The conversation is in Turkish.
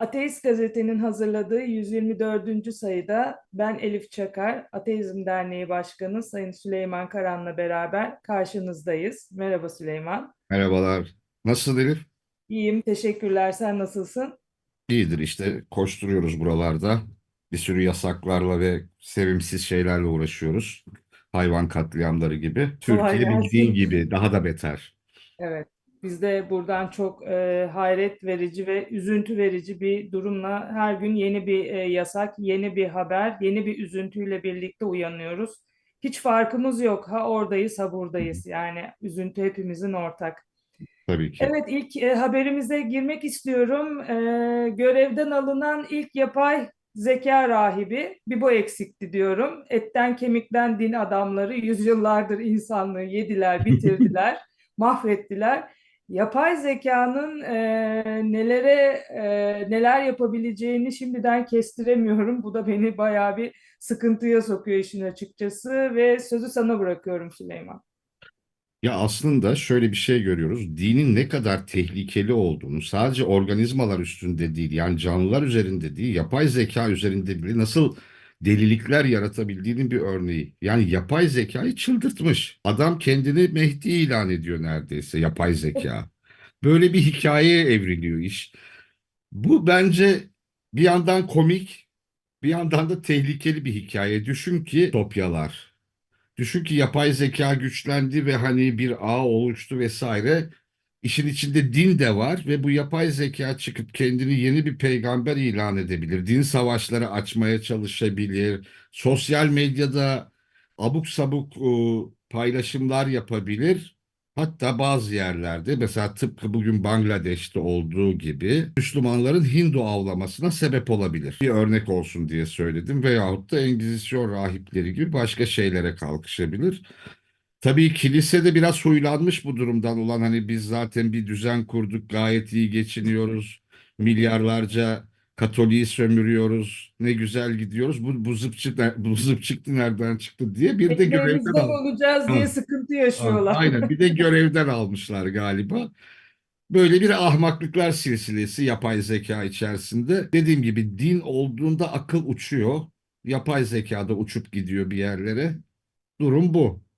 Ateist Gazete'nin hazırladığı 124. sayıda ben Elif Çakar, Ateizm Derneği Başkanı Sayın Süleyman Karan'la beraber karşınızdayız. Merhaba Süleyman. Merhabalar. Nasılsın Elif? İyiyim, teşekkürler. Sen nasılsın? İyidir işte koşturuyoruz buralarda. Bir sürü yasaklarla ve sevimsiz şeylerle uğraşıyoruz. Hayvan katliamları gibi. Türkiye bildiğin gibi daha da beter. Evet, biz de buradan çok e, hayret verici ve üzüntü verici bir durumla her gün yeni bir e, yasak, yeni bir haber, yeni bir üzüntüyle birlikte uyanıyoruz. Hiç farkımız yok. Ha oradayız, ha buradayız. Yani üzüntü hepimizin ortak. Tabii ki. Evet, ilk e, haberimize girmek istiyorum. E, görevden alınan ilk yapay zeka rahibi, bir bu eksikti diyorum. Etten kemikten din adamları yüzyıllardır insanlığı yediler, bitirdiler, mahvettiler. Yapay zekanın e, nelere e, neler yapabileceğini şimdiden kestiremiyorum. Bu da beni bayağı bir sıkıntıya sokuyor işin açıkçası ve sözü sana bırakıyorum Süleyman. Ya aslında şöyle bir şey görüyoruz. Dinin ne kadar tehlikeli olduğunu sadece organizmalar üstünde değil, yani canlılar üzerinde değil, yapay zeka üzerinde bile nasıl delilikler yaratabildiğinin bir örneği. Yani yapay zekayı çıldırtmış. Adam kendini Mehdi ilan ediyor neredeyse yapay zeka. Böyle bir hikayeye evriliyor iş. Bu bence bir yandan komik, bir yandan da tehlikeli bir hikaye. Düşün ki topyalar. Düşün ki yapay zeka güçlendi ve hani bir ağ oluştu vesaire. İşin içinde din de var ve bu yapay zeka çıkıp kendini yeni bir peygamber ilan edebilir. Din savaşları açmaya çalışabilir. Sosyal medyada abuk sabuk e, paylaşımlar yapabilir. Hatta bazı yerlerde mesela tıpkı bugün Bangladeş'te olduğu gibi Müslümanların Hindu avlamasına sebep olabilir. Bir örnek olsun diye söyledim veyahut da Engizisyon rahipleri gibi başka şeylere kalkışabilir. Tabii kilise de biraz huylanmış bu durumdan olan hani biz zaten bir düzen kurduk gayet iyi geçiniyoruz. Milyarlarca Katoliği sömürüyoruz. Ne güzel gidiyoruz. Bu, bu zıpçı, bu zıp çıktı nereden çıktı diye bir de görevden Ekmeğimizden al. olacağız diye Ha. sıkıntı yaşıyorlar. Aynen bir de görevden almışlar galiba. Böyle bir ahmaklıklar silsilesi yapay zeka içerisinde. Dediğim gibi din olduğunda akıl uçuyor. Yapay zekada uçup gidiyor bir yerlere. Durum bu.